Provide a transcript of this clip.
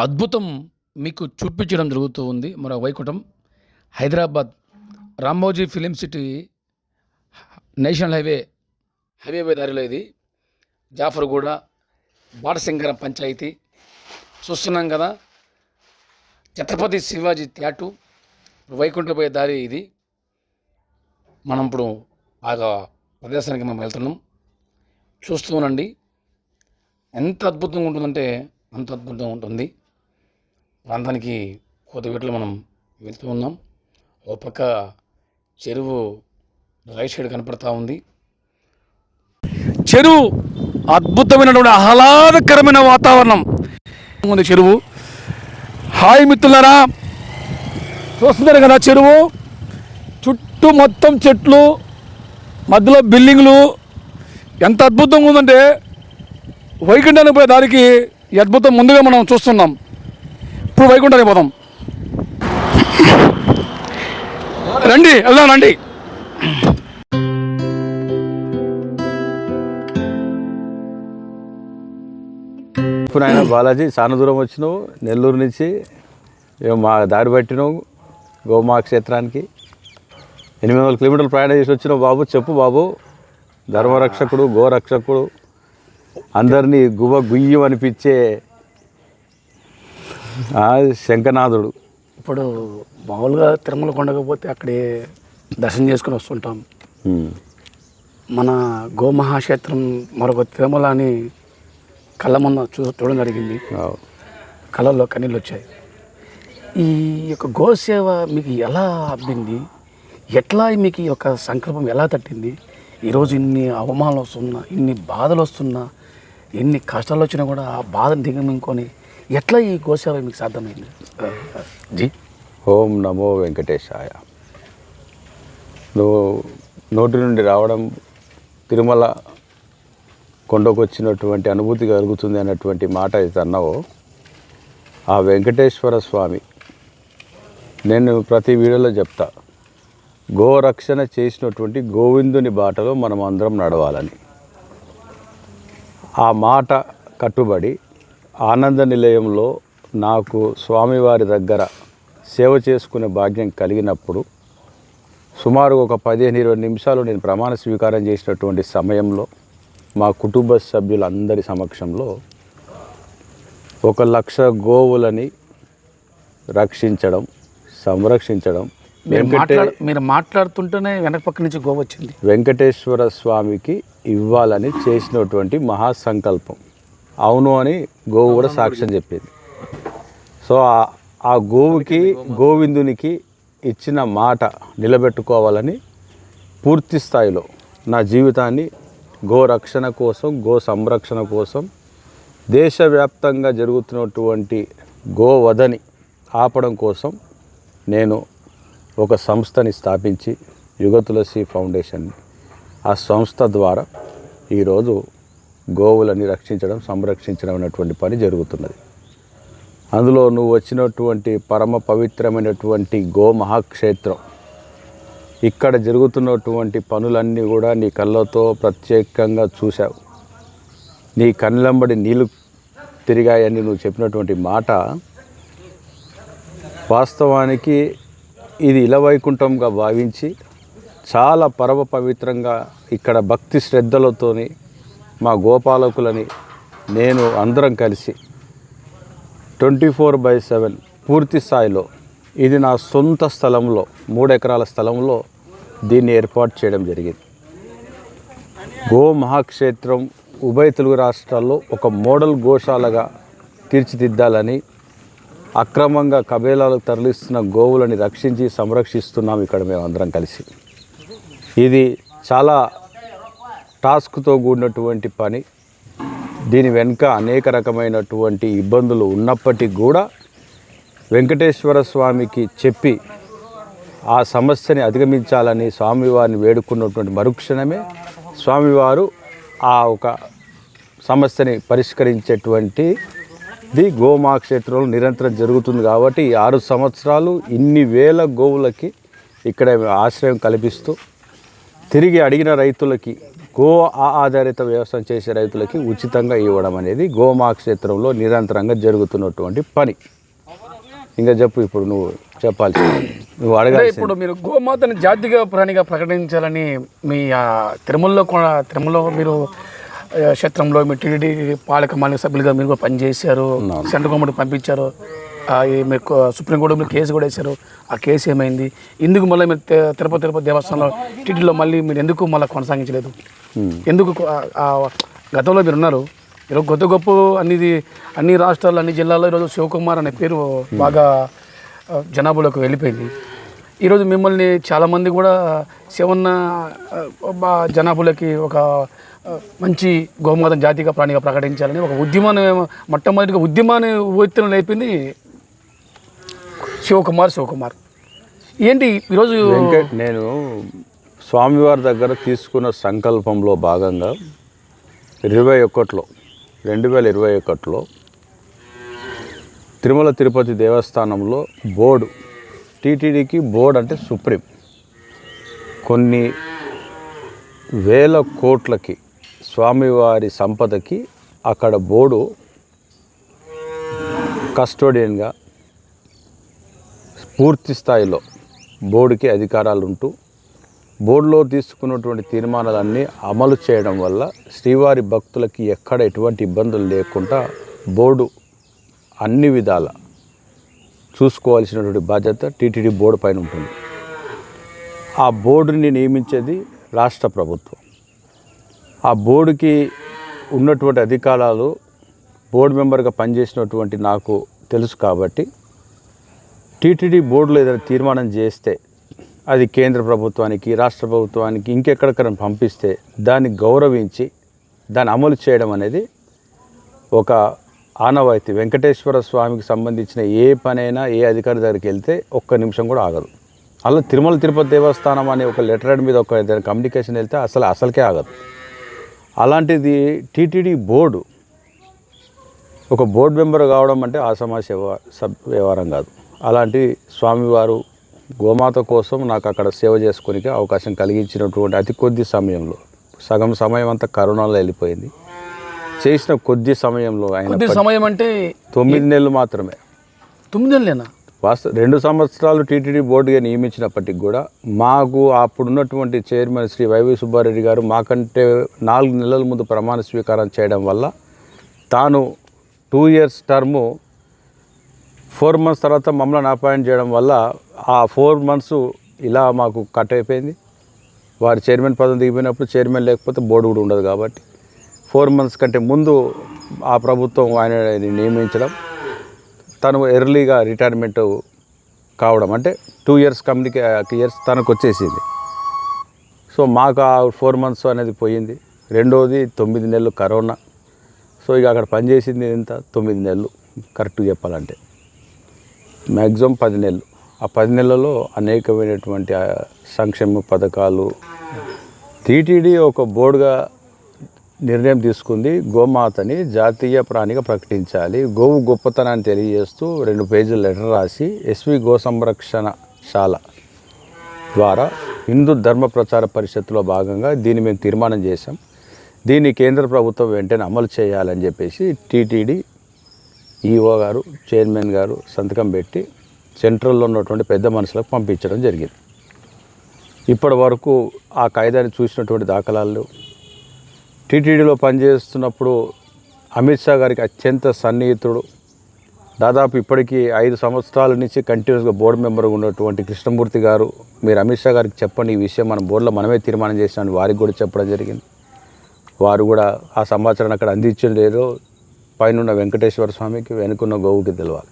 అద్భుతం మీకు చూపించడం జరుగుతూ ఉంది. మన Vaikuntham Hyderabad Ramoji film city national highway highway దారిలో ఇది. జాఫర్గూడ బాటసింగరం పంచాయతీ. చూస్తున్నాం కదా ఛత్రపతి శివాజీ థియేటు వైకుంఠం పోయే దారి ఇది. మనం ఇప్పుడు బాగా ప్రదేశానికి మనం వెళ్తున్నాం. చూస్తూ ఉండండి. ఎంత అద్భుతంగా ఉంటుందంటే అంత అద్భుతంగా ఉంటుంది. ప్రాంతానికి కోతవీటలో మనం వెళ్తూ ఉన్నాం. ఓ పక్క చెరువు రైట్ సైడ్ కనపడతా ఉంది. చెరువు అద్భుతమైనటువంటి ఆహ్లాదకరమైన వాతావరణం. ఉంది చెరువు. హాయ్ మిత్రులారా. చూస్తున్నారు కదా చెరువు. చుట్టూ మొత్తం చెట్లు మధ్యలో బిల్డింగ్లు. ఎంత అద్భుతంగా ఉందంటే వైకుంఠానికి పోయే దానికి ఈ అద్భుతం ముందుగా మనం చూస్తున్నాం. ఇప్పుడు వైకుంఠానికి పోదాం. రండి వెళ్దాం రండి. ఇప్పుడు ఆయన బాలాజీ చాలా దూరం వచ్చినావు నెల్లూరు నుంచి మా దారి పట్టినావు గోమా క్షేత్రానికి. ఎనిమిది వందల కిలోమీటర్లు ప్రయాణం చేసి వచ్చినావు బాబు చెప్పు బాబు. ధర్మరక్షకుడు గోరక్షకుడు అందరినీ గువ గుయ్యం అనిపించే ఆ శంఖనాథుడు ఇప్పుడు మామూలుగా తిరుమల కొండకపోతే అక్కడే దర్శనం చేసుకుని వస్తుంటాం. మన గోమహాక్షేత్రం మరొక తిరుమల అని కళ్ళ ముందు చూ చూడడం జరిగింది. అవు. కళల్లో కన్నీళ్ళు వచ్చాయి. ఈ యొక్క గోసేవ మీకు ఎలా అబ్బింది? ఎట్లా మీకు ఈ యొక్క సంకల్పం ఎలా తట్టింది? ఈరోజు ఇన్ని అవమానాలు వస్తున్నా ఇన్ని బాధలు వస్తున్నా ఎన్ని కష్టాలు వచ్చినా కూడా ఆ బాధను దిగమింకొని ఎట్లా ఈ గోసేవ మీకు సాధ్యమైంది? జీ. ఓం నమో వెంకటేశాయ. నువ్వు నోటి నుండి రావడం తిరుమల కొండకు వచ్చినటువంటి అనుభూతి కలుగుతుంది అన్నటువంటి మాట అయితే అన్నావో ఆ వెంకటేశ్వర స్వామి నేను ప్రతి వీడియోలో చెప్తా. గోరక్షణ చేసినటువంటి గోవిందుని బాటలో మనం అందరం నడవాలని. ఆ మాట కట్టుబడి ఆనంద నిలయంలో నాకు స్వామివారి దగ్గర సేవ చేసుకునే భాగ్యం కలిగినప్పుడు సుమారు ఒక పదిహేను ఇరవై నిమిషాలు నేను ప్రమాణ స్వీకారం చేసినటువంటి సమయంలో మా కుటుంబ సభ్యులందరి సమక్షంలో ఒక లక్ష గోవులని రక్షించడం సంరక్షించడం మీరు మాట్లాడుతుంటేనే వెనక పక్క నుంచి గోవ వచ్చింది. వెంకటేశ్వర స్వామికి ఇవ్వాలని చేసినటువంటి మహాసంకల్పం. అవును అని గోవు కూడా సాక్ష్యం చెప్పింది. సో ఆ- గోవుకి గోవిందునికి ఇచ్చిన మాట నిలబెట్టుకోవాలని పూర్తి స్థాయిలో నా జీవితాన్ని గో రక్షణ కోసం గో సంరక్షణ కోసం దేశవ్యాప్తంగా జరుగుతున్నటువంటి గోవధని ఆపడం కోసం నేను ఒక సంస్థని స్థాపించి యుగ తులసి ఫౌండేషన్ ఆ సంస్థ ద్వారా ఈరోజు గోవులని రక్షించడం సంరక్షించడం అనేటువంటి పని జరుగుతున్నది. అందులో నువ్వు వచ్చినటువంటి పరమ పవిత్రమైనటువంటి గో మహాక్షేత్రం ఇక్కడ జరుగుతున్నటువంటి పనులన్నీ కూడా నీ కళ్ళతో ప్రత్యేకంగా చూశావు. నీ కళ్ళంబడి నీళ్ళు తిరిగాయని నువ్వు చెప్పినటువంటి మాట వాస్తవానికి ఇది ఇలవైకుంఠంగా భావించి చాలా పరమ పవిత్రంగా ఇక్కడ భక్తి శ్రద్ధలతోని మా గోపాలకులని నేను అందరం కలిసి ట్వంటీ ఫోర్ బై సెవెన్ పూర్తి స్థాయిలో ఇది నా సొంత స్థలంలో మూడు ఎకరాల స్థలంలో దీన్ని ఏర్పాటు చేయడం జరిగింది. గో మహాక్షేత్రం ఉభయ తెలుగు రాష్ట్రాల్లో ఒక మోడల్ గోశాలగా తీర్చిదిద్దాలని అక్రమంగా కబేలాలకు తరలిస్తున్న గోవులని రక్షించి సంరక్షిస్తున్నాం ఇక్కడ మేము అందరం కలిసి. ఇది చాలా టాస్క్తో కూడినటువంటి పని దీని వెనుక అనేక రకమైనటువంటి ఇబ్బందులు ఉన్నప్పటికీ కూడా వెంకటేశ్వర స్వామికి చెప్పి ఆ సమస్యని అధిగమించాలని స్వామివారిని వేడుకున్నటువంటి మరుక్షణమే స్వామివారు ఆ ఒక సమస్యని పరిష్కరించేటువంటి ది గోమా క్షేత్రంలో నిరంతరం జరుగుతుంది కాబట్టి ఈ ఆరు సంవత్సరాలు ఇన్ని వేల గోవులకి ఇక్కడ ఆశ్రయం కల్పిస్తూ తిరిగి అడిగిన రైతులకి గో ఆధారిత వ్యవసాయం చేసే రైతులకి ఉచితంగా ఇవ్వడం అనేది గోమా క్షేత్రంలో నిరంతరంగా జరుగుతున్నటువంటి పని. ఇంకా చెప్పు ఇప్పుడు నువ్వు చెప్పాల్సి నువ్వు అడగాల్సి ఇప్పుడు మీరు గోమాతని జాతిగా ప్రాణిగా ప్రకటించాలని మీ తిరుమలలో కూడా తిరుమలలో మీరు క్షేత్రంలో మీ టీడీ పాలక మండలి సభ్యులుగా మీరు కూడా పనిచేశారు. సెంట్రల్ గవర్నమెంట్ పంపించారు. ఆ, ఈ మీరు కో- సుప్రీంకోర్టు మీరు కేసు కూడా వేశారు. ఆ కేసు ఏమైంది? ఎందుకు మళ్ళీ మీరు తిరుపతి తిరుపతి దేవస్థానంలో టీటీలో మళ్ళీ మీరు ఎందుకు మళ్ళీ కొనసాగించలేదు? ఎందుకు గతంలో మీరు ఉన్నారు. ఈరోజు గొప్ప గొప్ప అన్ని అన్ని రాష్ట్రాలు అన్ని జిల్లాల్లో ఈరోజు శివకుమార్ అనే పేరు బాగా జనాభాలోకి వెళ్ళిపోయింది. ఈరోజు మిమ్మల్ని చాలామంది కూడా శివన్న జనాభాలోకి ఒక మంచి గోమాత జాతిగా ప్రాణిగా ప్రకటించాలని ఒక ఉద్యమాన్ని మొట్టమొదటిగా ఉద్యమాన్ని ఉత్తరం లేపింది శివకుమార్ శివకుమార్. ఏంటి ఈరోజు నేను స్వామివారి దగ్గర తీసుకున్న సంకల్పంలో భాగంగా ఇరవై ఒకటిలో రెండు వేల ఇరవై ఒకటిలో తిరుమల తిరుపతి దేవస్థానంలో బోర్డు టీటీడీకి బోర్డు అంటే సుప్రీం. కొన్ని వేల కోట్లకి స్వామివారి సంపదకి అక్కడ బోర్డు కస్టోడియన్గా పూర్తి స్థాయిలో బోర్డుకి అధికారాలు ఉంటూ బోర్డులో తీసుకున్నటువంటి తీర్మానాలన్నీ అమలు చేయడం వల్ల శ్రీవారి భక్తులకి ఎక్కడ ఎటువంటి ఇబ్బందులు లేకుండా బోర్డు అన్ని విధాల చూసుకోవాల్సినటువంటి బాధ్యత టీటీడీ బోర్డు పైన ఉంటుంది. ఆ బోర్డుని నియమించేది రాష్ట్ర ప్రభుత్వం. ఆ బోర్డుకి ఉన్నటువంటి అధికారాలు బోర్డు మెంబర్గా పనిచేసినటువంటి నాకు తెలుసు కాబట్టి టీటీడీ బోర్డులో ఏదైనా తీర్మానం చేస్తే అది కేంద్ర ప్రభుత్వానికి రాష్ట్ర ప్రభుత్వానికి ఇంకెక్కడికైనా పంపిస్తే దాన్ని గౌరవించి దాన్ని అమలు చేయడం అనేది ఒక ఆనవాయితీ. వెంకటేశ్వర స్వామికి సంబంధించిన ఏ పనైనా ఏ అధికారి దగ్గరికి వెళ్తే ఒక్క నిమిషం కూడా ఆగదు. అలా తిరుమల తిరుపతి దేవస్థానం అనే ఒక లెటర్ మీద ఒక కమ్యూనికేషన్ వెళ్తే అసలు అసలుకే ఆగదు. అలాంటిది టీటీడీ బోర్డు ఒక బోర్డు మెంబర్ కావడం అంటే ఆ సబ్ వ్యవహారం కాదు. అలాంటి స్వామివారు గోమాత కోసం నాకు అక్కడ సేవ చేసుకోనికి అవకాశం కలిగించినటువంటి అతి కొద్ది సమయంలో సగం సమయం అంతా కరోనాలో వెళ్ళిపోయింది. చేసిన కొద్ది సమయంలో ఆయన సమయం అంటే తొమ్మిది నెలలు మాత్రమే. తొమ్మిది నెలలేనా? వాస్తవ రెండు సంవత్సరాలు టీటీడీ బోర్డుగా నియమించినప్పటికి కూడా మాకు అప్పుడున్నటువంటి చైర్మన్ శ్రీ వైవి సుబ్బారెడ్డి గారు మాకంటే నాలుగు నెలల ముందు ప్రమాణ స్వీకారం చేయడం వల్ల తాను two years term four months తర్వాత మమ్మల్ని అపాయింట్ చేయడం వల్ల ఆ ఫోర్ మంత్స్ ఇలా మాకు కట్ అయిపోయింది. వారి చైర్మన్ పదం దిగిపోయినప్పుడు చైర్మన్ లేకపోతే బోర్డు కూడా ఉండదు కాబట్టి ఫోర్ మంత్స్ కంటే ముందు ఆ ప్రభుత్వం ఆయన నియమించడం తను ఎర్లీగా రిటైర్మెంట్ కావడం అంటే టూ ఇయర్స్ కమ్యూనికే ఇయర్స్ తనకు వచ్చేసింది. సో మాకు ఆ ఫోర్ మంత్స్ అనేది పోయింది. రెండోది తొమ్మిది నెలలు కరోనా. సో ఇక అక్కడ పనిచేసింది ఎంత? తొమ్మిది నెలలు. కరెక్ట్గా చెప్పాలంటే. మ్యాక్సిమం పది నెలలు. ఆ పది నెలలలో అనేకమైనటువంటి సంక్షేమ పథకాలు. టీటీడీ ఒక బోర్డుగా నిర్ణయం తీసుకుంది. గోమాతని జాతీయ ప్రాణిగా ప్రకటించాలి. గోవు గొప్పతనాన్ని తెలియజేస్తూ రెండు పేజీల లెటర్ రాసి ఎస్వి గో సంరక్షణశాల ద్వారా హిందూ ధర్మ ప్రచార పరిషత్తులో భాగంగా దీన్ని మేము తీర్మానం చేశాం. దీన్ని కేంద్ర ప్రభుత్వం వెంటనే అమలు చేయాలని చెప్పేసి టీటీడీ ఈఓ గారు చైర్మన్ గారు సంతకం పెట్టి సెంట్రల్లో ఉన్నటువంటి పెద్ద మనుషులకు పంపించడం జరిగింది. ఇప్పటి వరకు ఆ కాయిదాన్ని చూసినటువంటి దాఖలాలు టీటీడీలో పనిచేస్తున్నప్పుడు అమిత్ షా గారికి అత్యంత సన్నిహితుడు. దాదాపు ఇప్పటికీ ఐదు సంవత్సరాల నుంచి కంటిన్యూస్గా బోర్డు మెంబర్గా ఉన్నటువంటి కృష్ణమూర్తి గారు మీరు అమిత్ షా గారికి చెప్పండి ఈ విషయం మన బోర్డులో మనమే తీర్మానం చేసినామని వారికి కూడా చెప్పడం జరిగింది. వారు కూడా ఆ సమాచారాన్ని అక్కడ అందించడం లేదో. పైన వెంకటేశ్వర స్వామికి వెనుకున్న గోవుకి తెలవాలి.